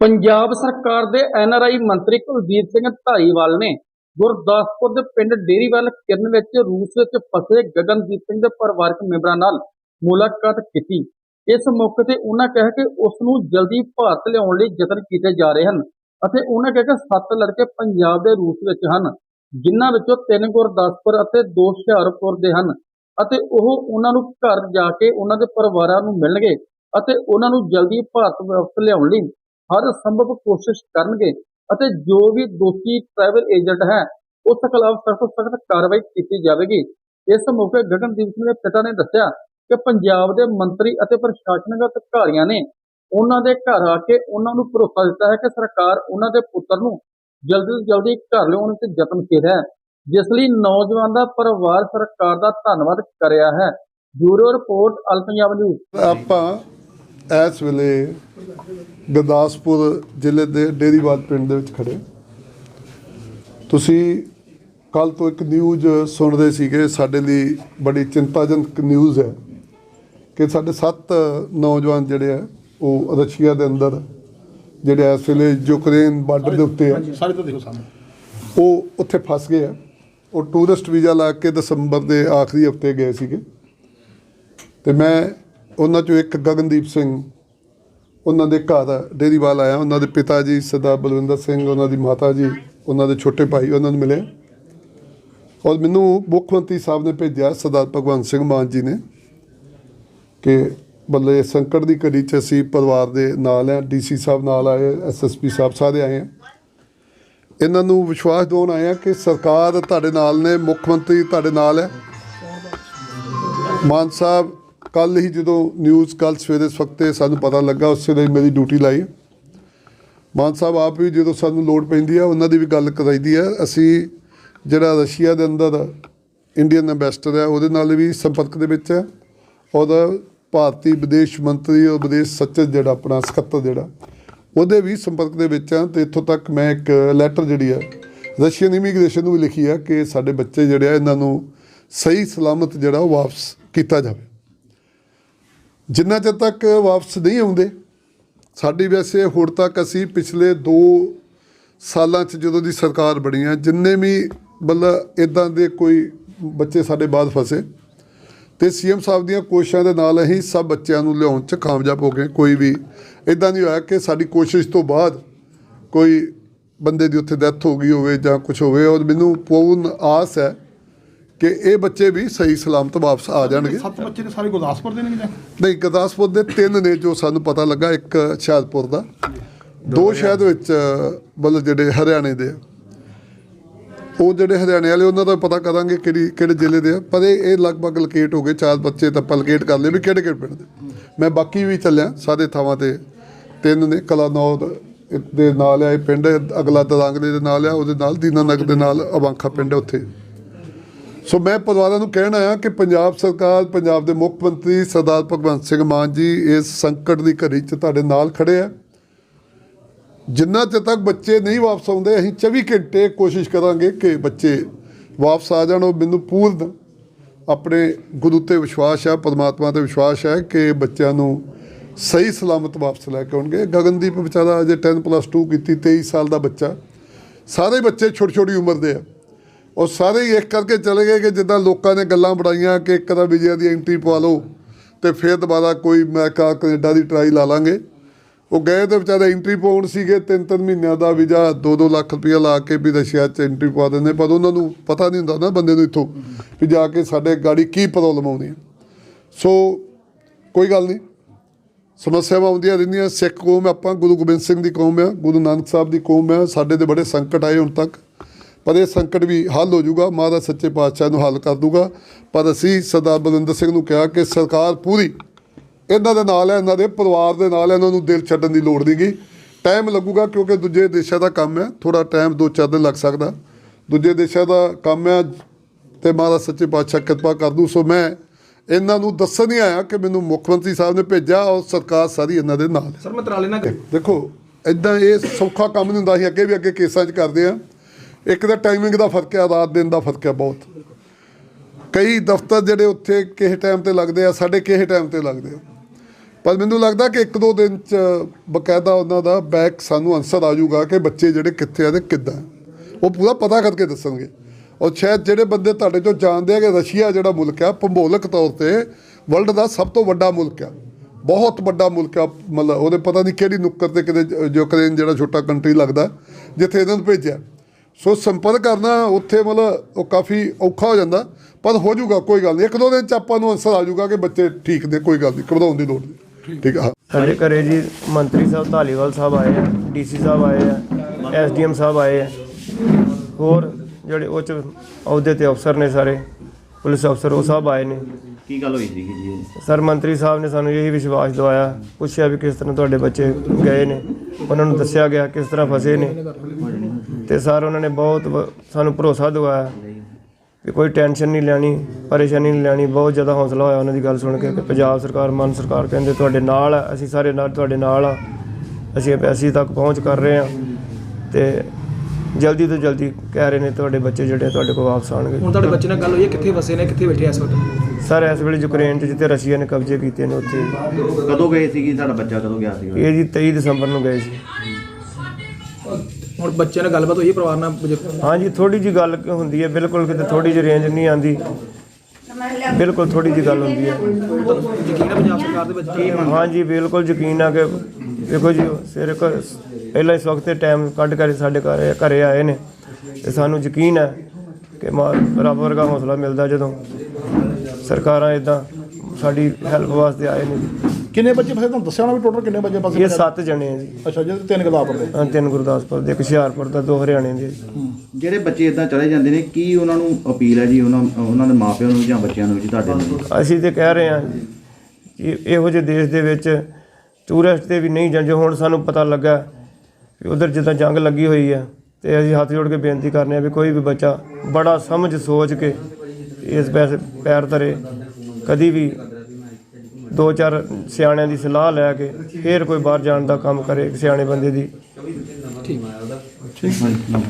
ਪੰਜਾਬ ਸਰਕਾਰ ਦੇ ਐਨਆਰਆਈ ਮੰਤਰੀ ਕੁਲਦੀਪ ਸਿੰਘ ਧਾਰੀਵਾਲ ਨੇ ਗੁਰਦਾਸਪੁਰ ਦੇ ਪਿੰਡ ਡੇਰੀਵਾਲ ਕਿਰਨ ਵਿੱਚ ਰੂਸ ਵਿੱਚ ਫਸੇ ਗਗਨਦੀਪ ਸਿੰਘ ਦੇ ਪਰਿਵਾਰਕ ਮੈਂਬਰਾਂ ਨਾਲ ਮੁਲਾਕਾਤ ਕੀਤੀ। ਇਸ ਮੌਕੇ ਤੇ ਉਹਨਾਂ ਕਿਹਾ ਕਿ ਉਸ ਨੂੰ ਜਲਦੀ ਭਾਰਤ ਲਿਆਉਣ ਲਈ ਯਤਨ ਕੀਤੇ ਜਾ ਰਹੇ ਹਨ ਅਤੇ ਉਹਨਾਂ ਕਿਹਾ ਕਿ ਸੱਤ ਲੜਕੇ ਪੰਜਾਬ ਦੇ ਰੂਸ ਵਿੱਚ ਹਨ, ਜਿਨ੍ਹਾਂ ਵਿੱਚੋਂ ਤਿੰਨ ਗੁਰਦਾਸਪੁਰ ਅਤੇ ਦੋ ਹੁਸ਼ਿਆਰਪੁਰ ਦੇ ਹਨ ਅਤੇ ਉਹ ਉਹਨਾਂ ਨੂੰ ਘਰ ਜਾ ਕੇ ਉਹਨਾਂ ਦੇ ਪਰਿਵਾਰਾਂ ਨੂੰ ਮਿਲਣਗੇ ਅਤੇ ਉਹਨਾਂ ਨੂੰ ਜਲਦੀ ਭਾਰਤ ਵਾਪਸ ਲਿਆਉਣ ਲਈ ਹਰ ਸੰਭਵ ਕੋਸ਼ਿਸ਼ ਕਰਨਗੇ ਅਤੇ ਜੋ ਵੀ ਦੋਸ਼ੀ ਟਰੈਵਲ ਏਜੰਟ ਹੈ, ਉਸ ਖਿਲਾਫ ਸਖਤ ਸਖਤ ਕਾਰਵਾਈ ਕੀਤੀ ਜਾਵੇਗੀ। ਇਸ ਮੌਕੇ ਗਗਨਦੀਪ ਸਿੰਘ ਦੇ ਪਿਤਾ ਨੇ ਦੱਸਿਆ ਕਿ ਪੰਜਾਬ ਦੇ ਮੰਤਰੀ ਅਤੇ ਪ੍ਰਸ਼ਾਸਨਿਕ ਅਧਿਕਾਰੀਆਂ ਨੇ ਉਹਨਾਂ ਦੇ ਘਰ ਆ ਕੇ ਉਹਨਾਂ ਨੂੰ ਭਰੋਸਾ ਦਿੱਤਾ ਹੈ ਕਿ ਸਰਕਾਰ ਉਹਨਾਂ ਦੇ ਪੁੱਤਰ ਨੂੰ ਜਲਦੀ ਤੋਂ ਜਲਦੀ ਘਰ ਲਿਆਉਣ ਤੇ ਯਤਨ ਕਰ ਹੈ, ਜਿਸ ਲਈ ਨੌਜਵਾਨ ਦਾ ਪਰਿਵਾਰ ਸਰਕਾਰ ਦਾ ਧੰਨਵਾਦ ਕਰ ਰਿਹਾ ਹੈ। Bureau report, all Punjab news. ਆਪਾਂ ਇਸ ਵੇਲੇ ਗੁਰਦਾਸਪੁਰ ਜ਼ਿਲ੍ਹੇ ਦੇ ਡੇਰੀਵਾਲ ਪਿੰਡ ਦੇ ਵਿੱਚ ਖੜੇ ਤੁਸੀਂ ਕੱਲ ਤੋਂ ਇੱਕ ਨਿਊਜ਼ ਸੁਣ ਰਹੇ ਸੀਗੇ ਸਾਡੇ ਲਈ ਬੜੀ ਚਿੰਤਾਜਨਕ ਨਿਊਜ਼ ਹੈ ਕਿ ਸਾਡੇ ਸੱਤ ਨੌਜਵਾਨ ਜਿਹੜੇ ਆ ਉਹ ਰਸ਼ੀਆ ਦੇ ਅੰਦਰ ਜਿਹੜੇ ਇਸ ਵੇਲੇ ਯੂਕਰੇਨ ਬਾਰਡਰ ਦੇ ਉੱਤੇ ਆ ਸਾਰੇ ਤੋਂ ਦੇਖੋ ਸਾਹਮਣੇ। ਉਹ ਉੱਥੇ ਫਸ ਗਏ ਆ। ਉਹ ਟੂਰਿਸਟ ਵੀਜ਼ਾ ਲਾ ਕੇ ਦਸੰਬਰ ਦੇ ਆਖਰੀ ਹਫ਼ਤੇ ਗਏ ਸੀਗੇ। ਤੇ ਮੈਂ ਉਹਨਾਂ ਚੋਂ ਇੱਕ ਗਗਨਦੀਪ ਸਿੰਘ, ਉਹਨਾਂ ਦੇ ਘਰ ਡੇਰੀਵਾਲ ਆਇਆ, ਉਹਨਾਂ ਦੇ ਪਿਤਾ ਜੀ ਸਰਦਾਰ ਬਲਵਿੰਦਰ ਸਿੰਘ, ਉਹਨਾਂ ਦੀ ਮਾਤਾ ਜੀ, ਉਹਨਾਂ ਦੇ ਛੋਟੇ ਭਾਈ, ਉਹਨਾਂ ਨੂੰ ਮਿਲੇ। ਔਰ ਮੈਨੂੰ ਮੁੱਖ ਮੰਤਰੀ ਸਾਹਿਬ ਨੇ ਭੇਜਿਆ, ਸਰਦਾਰ ਭਗਵੰਤ ਸਿੰਘ ਮਾਨ ਜੀ ਨੇ, ਕਿ ਬੱਲੇ ਸੰਕਟ ਦੀ ਘੜੀ 'ਚ ਅਸੀਂ ਪਰਿਵਾਰ ਦੇ ਨਾਲ ਆ ਡੀਸੀ ਸਾਹਿਬ ਨਾਲ ਆਏ ਐਸਐਸਪੀ ਸਾਹਿਬ ਸਾਰੇ ਆਏ ਆ ਇਹਨਾਂ ਨੂੰ ਵਿਸ਼ਵਾਸ ਦਿਵਾਉਣ ਆਏ ਆ ਕਿ ਸਰਕਾਰ ਤੁਹਾਡੇ ਨਾਲ ਨੇ, ਮੁੱਖ ਮੰਤਰੀ ਤੁਹਾਡੇ ਨਾਲ ਹੈ। ਮਾਨ ਸਾਹਿਬ ਕੱਲ ਹੀ ਜਦੋਂ ਨਿਊਜ਼ ਕੱਲ ਸਵੇਰੇ ਇਸ ਵਕਤੇ ਸਾਨੂੰ ਪਤਾ ਲੱਗਾ, ਉਸੇ ਲਈ ਮੇਰੀ ਡਿਊਟੀ ਲਾਈ। ਮਾਨ ਸਾਹਿਬ, ਆਪ ਵੀ ਜਦੋਂ ਸਾਨੂੰ ਲੋੜ ਪੈਂਦੀ ਆ, ਉਹਨਾਂ ਦੀ ਵੀ ਗੱਲ ਕਰਾਈਦੀ ਆ। ਅਸੀਂ ਜਿਹੜਾ ਰਸ਼ੀਆ ਦੇ ਅੰਦਰ ਇੰਡੀਅਨ ਐਮਬੈਸਡਰ ਹੈ ਉਹਦੇ ਨਾਲ ਵੀ ਸੰਪਰਕ ਦੇ ਵਿੱਚ ਹੈ ਔਰ ਭਾਰਤੀ ਵਿਦੇਸ਼ ਮੰਤਰੀ ਔਰ ਵਿਦੇਸ਼ ਸਚਿਵ ਜਿਹੜਾ ਆਪਣਾ ਸਕੱਤਰ ਜਿਹੜਾ, ਉਹਦੇ ਵੀ ਸੰਪਰਕ ਦੇ ਵਿੱਚ ਆ। ਤੇ ਇੱਥੋਂ ਤੱਕ ਮੈਂ ਇੱਕ ਲੈਟਰ ਜਿਹੜੀ ਆ, ਰਸ਼ੀਅਨ ਇਮੀਗ੍ਰੇਸ਼ਨ ਨੂੰ ਵੀ ਲਿਖੀ ਹੈ ਕਿ ਸਾਡੇ ਬੱਚੇ ਜਿਹੜੇ ਆ, ਇਹਨਾਂ ਨੂੰ ਸਹੀ ਸਲਾਮਤ ਜਿਹੜਾ ਉਹ ਵਾਪਸ ਕੀਤਾ ਜਾਵੇ। ਜਿੰਨਾ ਚਿਰ ਤੱਕ ਵਾਪਸ ਨਹੀਂ ਆਉਂਦੇ, ਸਾਡੀ ਵੈਸੇ ਹੁਣ ਤੱਕ ਅਸੀਂ ਪਿਛਲੇ 2 ਸਾਲਾਂ 'ਚ ਜਦੋਂ ਦੀ ਸਰਕਾਰ ਬਣੀ ਆ, ਜਿੰਨੇ ਵੀ ਮਤਲਬ ਇਦਾਂ ਦੇ ਕੋਈ ਬੱਚੇ ਸਾਡੇ ਬਾਅਦ ਫਸੇ, ਤੇ ਸੀਐਮ ਸਾਹਿਬ ਦੀਆਂ ਕੋਸ਼ਿਸ਼ਾਂ ਦੇ ਨਾਲ ਅਸੀਂ ਸਭ ਬੱਚਿਆਂ ਨੂੰ ਲਿਆਉਣ 'ਚ ਕਾਮਯਾਬ ਹੋ ਗਏ, ਕੋਈ ਵੀ ਇਦਾਂ ਨਹੀਂ ਹੋਇਆ ਕਿ ਸਾਡੀ ਕੋਸ਼ਿਸ਼ ਤੋਂ ਬਾਅਦ ਕੋਈ ਬੰਦੇ ਦੀ ਉੱਥੇ ਡੈਥ ਹੋ ਗਈ ਹੋਵੇ ਜਾਂ ਕੁਝ ਹੋਵੇ, ਔਰ ਮੈਨੂੰ ਪੂਰਨ ਆਸ ਹੈ ਕਿ ਇਹ ਬੱਚੇ ਵੀ ਸਹੀ ਸਲਾਮਤ ਵਾਪਸ ਆ ਜਾਣਗੇ। ਸੱਤ ਬੱਚੇ ਤੇ ਸਾਰੇ ਗੁਰਦਾਸਪੁਰ ਦੇ ਨੇ ਜਾਂ ਨਹੀਂ ਗੁਰਦਾਸਪੁਰ ਦੇ ਤਿੰਨ ਨੇ ਜੋ ਸਾਨੂੰ ਪਤਾ ਲੱਗਾ ਇੱਕ ਹੁਸ਼ਿਆਰਪੁਰ ਦਾ। ਦੋ ਸ਼ਾਇਦ ਵਿੱਚ ਮਤਲਬ ਜਿਹੜੇ ਹਰਿਆਣੇ ਦੇ ਆ। ਉਹ ਜਿਹੜੇ ਹਰਿਆਣੇ ਵਾਲੇ ਉਹਨਾਂ ਦਾ ਪਤਾ ਕਰਾਂਗੇ ਕਿਹੜੀ ਕਿਹੜੇ ਜ਼ਿਲ੍ਹੇ ਦੇ ਆ। ਪਰ ਇਹ ਲਗਭਗ ਲੋਕੇਟ ਹੋ ਗਏ ਚਾਰ ਬੱਚੇ ਤਾਂ ਪਲਕੇਟ ਕਰ ਲਏ ਵੀ ਕਿਹੜੇ ਕਿਹੜੇ ਪਿੰਡ ਦੇ। ਮੈਂ ਬਾਕੀ ਵੀ ਚੱਲਿਆ ਸਾਰੇ ਥਾਵਾਂ ਤੇ ਤਿੰਨ ਨੇ ਕਲਾਨੌਰ ਦੇ ਨਾਲ ਆ ਇਹ ਪਿੰਡ ਅਗਲਾ ਦਰਾਂਗਲੇ ਦੇ ਨਾਲ ਆ ਉਹਦੇ ਨਾਲ ਦੀਨਾਨਗਰ ਦੇ ਨਾਲ ਅਵਾਂਖਾ ਪਿੰਡ ਉੱਥੇ। ਸੋ ਮੈਂ ਪਰਿਵਾਰਾਂ ਨੂੰ ਕਹਿਣਾ ਆ ਕਿ ਪੰਜਾਬ ਸਰਕਾਰ, ਪੰਜਾਬ ਦੇ ਮੁੱਖ ਮੰਤਰੀ ਸਰਦਾਰ ਭਗਵੰਤ ਸਿੰਘ ਮਾਨ ਜੀ ਇਸ ਸੰਕਟ ਦੀ ਘੜੀ 'ਚ ਤੁਹਾਡੇ ਨਾਲ ਖੜੇ ਆ। ਜਿੰਨਾ ਚਿਰ ਤੱਕ ਬੱਚੇ ਨਹੀਂ ਵਾਪਸ ਆਉਂਦੇ, ਅਸੀਂ 24 ਘੰਟੇ ਕੋਸ਼ਿਸ਼ ਕਰਾਂਗੇ ਕਿ ਬੱਚੇ ਵਾਪਸ ਆ ਜਾਣ। ਉਹ ਮੈਨੂੰ ਪੂਰਨ ਆਪਣੇ ਗੁਰੂ ਤੇ ਵਿਸ਼ਵਾਸ ਹੈ ਪਰਮਾਤਮਾ ਤੇ ਵਿਸ਼ਵਾਸ ਹੈ ਕਿ ਬੱਚਿਆਂ ਨੂੰ ਸਹੀ ਸਲਾਮਤ ਵਾਪਸ ਲੈ ਕੇ ਆਉਣਗੇ। ਗਗਨਦੀਪ ਵਿਚਾਰਾ ਅਜੇ 10 ਪਲੱਸ 2 ਕੀਤੀ 23 ਸਾਲ ਦਾ ਬੱਚਾ। ਸਾਰੇ ਬੱਚੇ ਛੋਟੀ ਛੋਟੀ ਉਮਰ ਦੇ ਆ। ਉਹ ਸਾਰੇ ਹੀ ਇੱਕ ਕਰਕੇ ਚਲੇ ਗਏ ਕਿ ਜਿੱਦਾਂ ਲੋਕਾਂ ਨੇ ਗੱਲਾਂ ਬਣਾਈਆਂ ਕਿ ਇੱਕ ਤਾਂ ਵਿਜੇ ਦੀ ਐਂਟਰੀ ਪਵਾ ਲਓ ਤੇ ਫਿਰ ਦੁਬਾਰਾ ਕੋਈ ਮੈਂ ਕਹਾ ਕੈਨੇਡਾ ਦੀ ਟਰਾਈ ਲਾ ਲਾਂਗੇ। ਉਹ ਗਏ ਤੇ ਵਿਚਾਰੇ ਐਂਟਰੀ ਪਾਉਣ ਸੀਗੇ ਤਿੰਨ ਤਿੰਨ ਮਹੀਨਿਆਂ ਦਾ ਵੀਜ਼ਾ 2-2 ਲੱਖ ਰੁਪਇਆ ਲਾ ਕੇ ਵੀ ਰਸ਼ੀਆ 'ਚ ਐਂਟਰੀ ਪਵਾ ਦਿੰਦੇ। ਪਰ ਉਹਨਾਂ ਨੂੰ ਪਤਾ ਨਹੀਂ ਹੁੰਦਾ ਨਾ ਬੰਦੇ ਨੂੰ ਇੱਥੋਂ ਵੀ ਜਾ ਕੇ ਸਾਡੇ ਗਾੜੀ ਕੀ ਪ੍ਰੋਬਲਮ ਆਉਂਦੀ ਹੈ। ਸੋ ਕੋਈ ਗੱਲ ਨਹੀਂ। ਸਮੱਸਿਆਵਾਂ ਆਉਂਦੀਆਂ ਰਹਿੰਦੀਆਂ। ਸਿੱਖ ਕੌਮ, ਆਪਾਂ ਗੁਰੂ ਗੋਬਿੰਦ ਸਿੰਘ ਦੀ ਕੌਮ ਹੈ ਗੁਰੂ ਨਾਨਕ ਸਾਹਿਬ ਦੀ ਕੌਮ ਹੈ ਸਾਡੇ ਤੇ ਬੜੇ ਸੰਕਟ ਆਏ ਹੁਣ ਤੱਕ। ਪਰ ਇਹ ਸੰਕਟ ਵੀ ਹੱਲ ਹੋ ਜਾਊਗਾ ਮਹਾਰਾਜ ਸੱਚੇ ਪਾਤਸ਼ਾਹ ਨੂੰ ਹੱਲ ਕਰ ਦੂਗਾ ਪਰ ਅਸੀਂ ਸਰਦਾਰ ਬਲਵਿੰਦਰ ਸਿੰਘ ਨੂੰ ਕਿਹਾ ਕਿ ਸਰਕਾਰ ਪੂਰੀ ਇਹਨਾਂ ਦੇ ਨਾਲ ਹੈ ਇਹਨਾਂ ਦੇ ਪਰਿਵਾਰ ਦੇ ਨਾਲ ਹੈ ਇਹਨਾਂ ਨੂੰ ਦਿਲ ਛੱਡਣ ਦੀ ਲੋੜ ਨਹੀਂਗੀ। ਟਾਈਮ ਲੱਗੂਗਾ ਕਿਉਂਕਿ ਦੂਜੇ ਦੇਸ਼ਾਂ ਦਾ ਕੰਮ ਹੈ ਥੋੜਾ ਟਾਈਮ ਦੋ ਚਾਰ ਦਿਨ ਲੱਗ ਸਕਦਾ। ਦੂਜੇ ਦੇਸ਼ਾਂ ਦਾ ਕੰਮ ਹੈ ਤੇ ਮਹਾਰਾਜ ਸੱਚੇ ਪਾਤਸ਼ਾਹ ਕਿਰਪਾ ਕਰ ਦੂ ਸੋ ਮੈਂ ਇਹਨਾਂ ਨੂੰ ਦੱਸਣ ਨਹੀਂ ਆਇਆ ਕਿ ਮੈਨੂੰ ਮੁੱਖ ਮੰਤਰੀ ਸਾਹਿਬ ਨੇ ਭੇਜਿਆ ਔਰ ਸਰਕਾਰ ਸਾਰੀ ਇਹਨਾਂ ਦੇ ਨਾਲ ਸਰ ਮੰਤਰਾਲੇ ਨਾਲ ਦੇਖੋ ਇਦਾਂ ਇਹ ਸੌਖਾ ਕੰਮ ਨਹੀਂ ਹੁੰਦਾ ਸੀ ਅੱਗੇ ਵੀ ਅੱਗੇ ਕੇਸਾਂ 'ਚ ਕਰਦੇ ਆ ਇੱਕ ਤਾਂ ਟਾਈਮਿੰਗ ਦਾ ਫ਼ਰਕ ਹੈ, ਰਾਤ ਦਿਨ ਦਾ ਫ਼ਰਕ ਹੈ ਬਹੁਤ। ਕਈ ਦਫ਼ਤਰ ਜਿਹੜੇ ਉੱਥੇ ਕਿਸੇ ਟਾਈਮ ਤੇ ਲੱਗਦੇ ਆ, ਸਾਡੇ ਕਿਸੇ ਟਾਈਮ ਤੇ ਲੱਗਦੇ ਆ। ਪਰ ਮੈਨੂੰ ਲੱਗਦਾ ਕਿ ਇੱਕ ਦੋ ਦਿਨ ਚ ਬਕਾਇਦਾ ਉਹਨਾਂ ਦਾ ਬੈਕ ਸਾਨੂੰ ਆਨਸਰ ਆ ਜਾਊਗਾ ਕਿ ਬੱਚੇ ਜਿਹੜੇ ਕਿੱਥੇ ਆ ਤੇ ਕਿੱਦਾਂ ਉਹ ਪੂਰਾ ਪਤਾ ਕਰਕੇ ਦੱਸਣਗੇ। ਔਰ ਸ਼ਾਇਦ ਜਿਹੜੇ ਬੰਦੇ ਤੁਹਾਡੇ ਚੋਂ ਜਾਣਦੇ ਆ ਕਿ ਰਸ਼ੀਆ ਜਿਹੜਾ ਮੁਲਕ ਆ, ਭੂਗੋਲਿਕ ਤੌਰ ਤੇ ਵਰਲਡ ਦਾ ਸਭ ਤੋਂ ਵੱਡਾ ਮੁਲਕ ਆ। ਬਹੁਤ ਵੱਡਾ ਮੁਲਕ ਆ, ਮਤਲਬ ਉਹਦੇ ਪਤਾ ਨਹੀਂ ਕਿਹੜੀ ਨੁੱਕਰ ਤੇ ਕਿਤੇ ਯੂਕਰੇਨ ਜਿਹੜਾ ਛੋਟਾ ਕੰਟਰੀ ਲੱਗਦਾ, ਜਿੱਥੇ ਇਹਨਾਂ ਨੂੰ ਭੇਜਿਆ। ਸੋ ਸੰਪਰਕ ਕਰਨਾ ਉੱਥੇ ਮਤਲਬ ਉਹ ਕਾਫੀ ਔਖਾ ਹੋ ਜਾਂਦਾ ਪਰ ਹੋ ਜਾਊਗਾ ਕੋਈ ਗੱਲ ਨਹੀਂ। ਇੱਕ ਦੋ ਦਿਨ ਚ ਆਪਾਂ ਨੂੰ ਆਨਸਰ ਆ ਜਾਊਗਾ ਕਿ ਬੱਚੇ ਠੀਕ ਨੇ ਕੋਈ ਗੱਲ ਨਹੀਂ ਘਬਰਾਉਣ ਦੀ ਲੋੜ ਨਹੀਂ। ਠੀਕ। ਆ ਸਾਡੇ ਘਰੇ ਜੀ ਮੰਤਰੀ ਸਾਹਿਬ ਧਾਲੀਵਾਲ ਸਾਹਿਬ ਆਏ ਆ ਡੀਸੀ ਸਾਹਿਬ ਆਏ ਆ ਐਸਡੀਐਮ ਸਾਹਿਬ ਆਏ ਆ। ਹੋਰ ਜਿਹੜੇ ਉੱਚ ਅਹੁਦੇ ਤੇ ਅਫਸਰ ਨੇ ਸਾਰੇ ਪੁਲਿਸ ਅਫਸਰ ਉਹ ਸਭ ਆਏ ਨੇ। ਕੀ ਗੱਲ ਹੋਈ ਸੀ ਜੀ? ਸਰ ਮੰਤਰੀ ਸਾਹਿਬ ਨੇ ਸਾਨੂੰ ਇਹੀ ਵਿਸ਼ਵਾਸ ਦਿਵਾਇਆ ਪੁੱਛਿਆ ਵੀ ਕਿਸ ਤਰ੍ਹਾਂ ਤੁਹਾਡੇ ਬੱਚੇ ਗਏ ਨੇ। ਉਹਨਾਂ ਨੂੰ ਦੱਸਿਆ ਗਿਆ ਕਿਸ ਤਰ੍ਹਾਂ ਫਸੇ ਨੇ। ਤੇ ਸਰ ਉਹਨਾਂ ਨੇ ਬਹੁਤ ਵ- ਸਾਨੂੰ ਭਰੋਸਾ ਦਿਵਾਇਆ ਕਿ ਕੋਈ ਟੈਨਸ਼ਨ ਨਹੀਂ ਲੈਣੀ ਪਰੇਸ਼ਾਨੀ ਨਹੀਂ ਲੈਣੀ ਬਹੁਤ ਜ਼ਿਆਦਾ ਹੌਸਲਾ ਹੋਇਆ ਉਹਨਾਂ ਦੀ ਗੱਲ ਸੁਣ ਕੇ ਕਿ ਪੰਜਾਬ ਸਰਕਾਰ ਮਾਨ ਸਰਕਾਰ ਕਹਿੰਦੇ ਤੁਹਾਡੇ ਨਾਲ ਆ ਅਸੀਂ ਸਾਰੇ ਨਾਲ ਤੁਹਾਡੇ ਨਾਲ ਆ ਅਸੀਂ ਐਮਬੈਸੀ ਤੱਕ ਪਹੁੰਚ ਕਰ ਰਹੇ ਹਾਂ ਤੇ ਜਲਦੀ ਤੋਂ ਜਲਦੀ ਕਹਿ ਰਹੇ ਨੇ ਤੁਹਾਡੇ ਬੱਚੇ ਜਿਹੜੇ ਤੁਹਾਡੇ ਕੋਲ ਵਾਪਸ ਆਣਗੇ ਹੁਣ ਤੁਹਾਡੇ ਬੱਚੇ ਨਾਲ ਗੱਲ ਹੋਈ ਹੈ ਕਿੱਥੇ ਵਸੇ ਨੇ ਕਿੱਥੇ ਬੈਠੇ ਆ ਇਸ ਵਕਤ? ਸਰ ਇਸ ਵੇਲੇ ਯੂਕਰੇਨ 'ਚ ਜਿੱਥੇ ਰਸ਼ੀਆ ਨੇ ਕਬਜ਼ੇ ਕੀਤੇ ਨੇ ਉੱਥੇ। ਕਦੋਂ ਗਏ ਸੀਗੀ? ਸਾਡਾ ਬੱਚਾ ਕਦੋਂ ਗਿਆ ਸੀਗਾ? ਇਹ ਜੀ 23 ਦਸੰਬਰ ਨੂੰ ਗਏ ਸੀ। ਹੁਣ ਬੱਚਿਆਂ ਨਾਲ ਗੱਲਬਾਤ ਹੋਈ ਹੈ ਪਰਿਵਾਰ ਨਾਲ ਬਜ਼ੁਰਗ- ਹਾਂਜੀ ਥੋੜੀ ਜੀ ਗੱਲ ਕ- ਹੁੰਦੀ ਹੈ ਬਿਲਕੁਲ ਕਿਤੇ ਥੋੜੀ ਜਿਹੀ ਰੇਂਜ ਨਹੀਂ ਆਂਦੀ ਬਿਲਕੁਲ ਥੋੜੀ ਜੀ ਗੱਲ ਹੁੰਦੀ ਹੈ। ਯਕੀਨ ਹੈ ਪੰਜਾਬ ਸਰਕਾਰ ਦੇ ਵਿੱਚ? ਹਾਂਜੀ ਬਿਲਕੁਲ ਯਕੀਨ ਆ ਕਿ ਦੇਖੋ ਜੀ ਸਿਰ ਕ ਪਹਿਲਾਂ ਇਸ ਵਕਤ ਟਾਈਮ ਕੱਢ ਕੇ ਸਾਡੇ ਘਰ ਘਰੇ ਆਏ ਨੇ ਤੇ ਸਾਨੂੰ ਯਕੀਨ ਹੈ ਕਿ ਮਾ- ਰੱਬ ਵਰਗਾ ਹੌਸਲਾ ਮਿਲਦਾ ਜਦੋਂ ਸਰਕਾਰਾਂ ਇਦਾਂ ਸਾਡੀ ਹੈਲਪ ਵਾਸਤੇ ਆਏ ਨੇ। ਕਿੰਨੇ ਬੱਚੇ ਫਸੇ? ਤੁਹਾਨੂੰ ਦੱਸਿਆ ਨਾ ਵੀ ਟੋਟਲ ਕਿੰਨੇ ਬੱਚੇ ਫਸੇ? ਇਹ ਸੱਤ ਜਣੇ ਆ ਜੀ। ਅੱਛਾ ਜਿਹੜੇ ਤਿੰਨ ਗਲਾਪਰ ਦੇ? ਅਹ ਤਿੰਨ ਗੁਰਦਾਸਪੁਰ ਦੇ ਇੱਕ ਹੁਸ਼ਿਆਰਪੁਰ ਦਾ ਦੋ ਹਰਿਆਣੇ ਦੇ ਜਿਹੜੇ ਬੱਚੇ ਇਦਾਂ ਚਲੇ ਜਾਂਦੇ ਨੇ ਕੀ ਉਹਨਾਂ ਨੂੰ ਅਪੀਲ ਹੈ ਜੀ ਉਹਨਾਂ ਉਹਨਾਂ ਦੇ ਮਾਪਿਆਂ ਨੂੰ ਜਾਂ ਬੱਚਿਆਂ ਨੂੰ ਜੀ ਤੁਹਾਡੇ ਨੂੰ ਅਸੀਂ ਤੇ ਕਹਿ ਰਹੇ ਹਾਂ ਕਿ ਇਹੋ ਜਿਹੇ ਦੇਸ਼ ਦੇ ਵਿੱਚ ਟੂਰਿਸਟ ਤੇ ਵੀ ਨਹੀਂ ਜਾਂਦੇ ਹੁਣ ਸਾਨੂੰ ਪਤਾ ਲੱਗਾ ਕਿ ਉਧਰ ਜਿੱਦਾਂ ਜੰਗ ਲੱਗੀ ਹੋਈ ਹੈ ਤੇ ਅਸੀਂ ਹੱਥ ਜੋੜ ਕੇ ਬੇਨਤੀ ਕਰਨੇ ਆ ਵੀ ਕੋਈ ਵੀ ਬੱਚਾ ਬੜਾ ਸਮਝ ਸੋਚ ਕੇ ਇਸ ਪੈਸੇ ਪੈਰ ਧਰੇ ਕਦੀ ਵੀ ਦੋ ਚਾਰ ਸਿਆਣਿਆਂ ਦੀ ਸਲਾਹ ਲੈ ਕੇ ਫਿਰ ਕੋਈ ਬਾਹਰ ਜਾਣ ਦਾ ਕੰਮ ਕਰੇ ਸਿਆਣੇ ਬੰਦੇ ਦੀ। ਹਾਂਜੀ